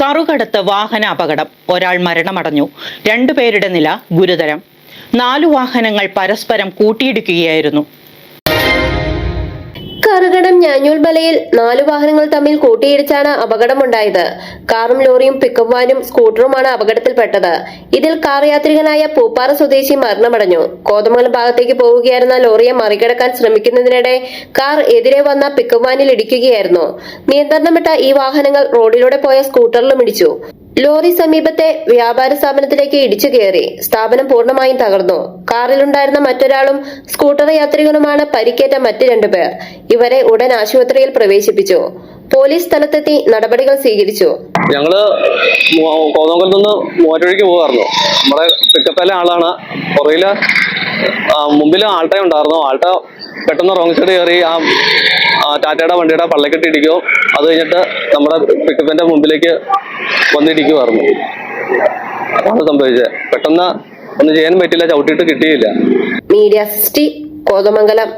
കറുകടത്ത് വാഹന അപകടം. ഒരാൾ മരണമടഞ്ഞു. രണ്ടുപേരുടെ നില ഗുരുതരം. നാലു വാഹനങ്ങൾ പരസ്പരം കൂട്ടിയിടിക്കുകയായിരുന്നു. കറുകടം ഞാഞ്ഞൂൽ മലയിൽ നാലു വാഹനങ്ങൾ തമ്മിൽ കൂട്ടിയിടിച്ചാണ് അപകടമുണ്ടായത്. കാറും ലോറിയും പിക്കപ്പ് വാനും സ്കൂട്ടറുമാണ് അപകടത്തിൽപ്പെട്ടത്. ഇതിൽ കാർ യാത്രികനായ പൂപ്പാറ സ്വദേശി മരണമടഞ്ഞു. കോതമംഗലം ഭാഗത്തേക്ക് പോവുകയായിരുന്ന ലോറിയെ മറികടക്കാൻ ശ്രമിക്കുന്നതിനിടെ കാർ എതിരെ വന്ന പിക്കപ്പ് വാനിൽ ഇടിക്കുകയായിരുന്നു. നിയന്ത്രണം വിട്ട ഈ വാഹനങ്ങൾ റോഡിലൂടെ പോയ സ്കൂട്ടറിലും ഇടിച്ചു. ലോറി സമീപത്തെ വ്യാപാര സ്ഥാപനത്തിലേക്ക് ഇടിച്ചു കയറി. സ്ഥാപനം പൂർണമായും തകർന്നു. കാറിലുണ്ടായിരുന്ന മറ്റൊരാളും സ്കൂട്ടർ യാത്രികനുമാണ് പരിക്കേറ്റ മറ്റ് രണ്ടുപേർ ഇവരെ ഉടൻ ആശുപത്രിയിൽ പ്രവേശിപ്പിച്ചു. പോലീസ് സ്ഥലത്തെത്തി നടപടികൾ സ്വീകരിച്ചു. ഞങ്ങൾ കോതമംഗലത്ത് നിന്ന് മൂവാറ്റുപുഴയ്ക്ക് പോകാറുന്നു നമ്മുടെ പിക്കപ്പിലെ ആളാണ്. പുറയിൽ മുമ്പിൽ ആൾട്ടോ ഉണ്ടായിരുന്നു ആൾട്ട പെട്ടെന്ന് റോങ് സൈഡ് കയറി ആ, ടാറ്റയുടെ വണ്ടിയുടെ പള്ളക്കെട്ട് ഇടിക്കും അത് കഴിഞ്ഞിട്ട് നമ്മുടെ പിക്കപ്പിന്റെ മുമ്പിലേക്ക് വന്നിടിക്കുമായിരുന്നു അതാണ് സംഭവിച്ചത്. പെട്ടെന്ന് ഒന്നും ചെയ്യാൻ പറ്റില്ല ചവിട്ടിയിട്ട് കിട്ടിയില്ല. Media city Kothamangalam.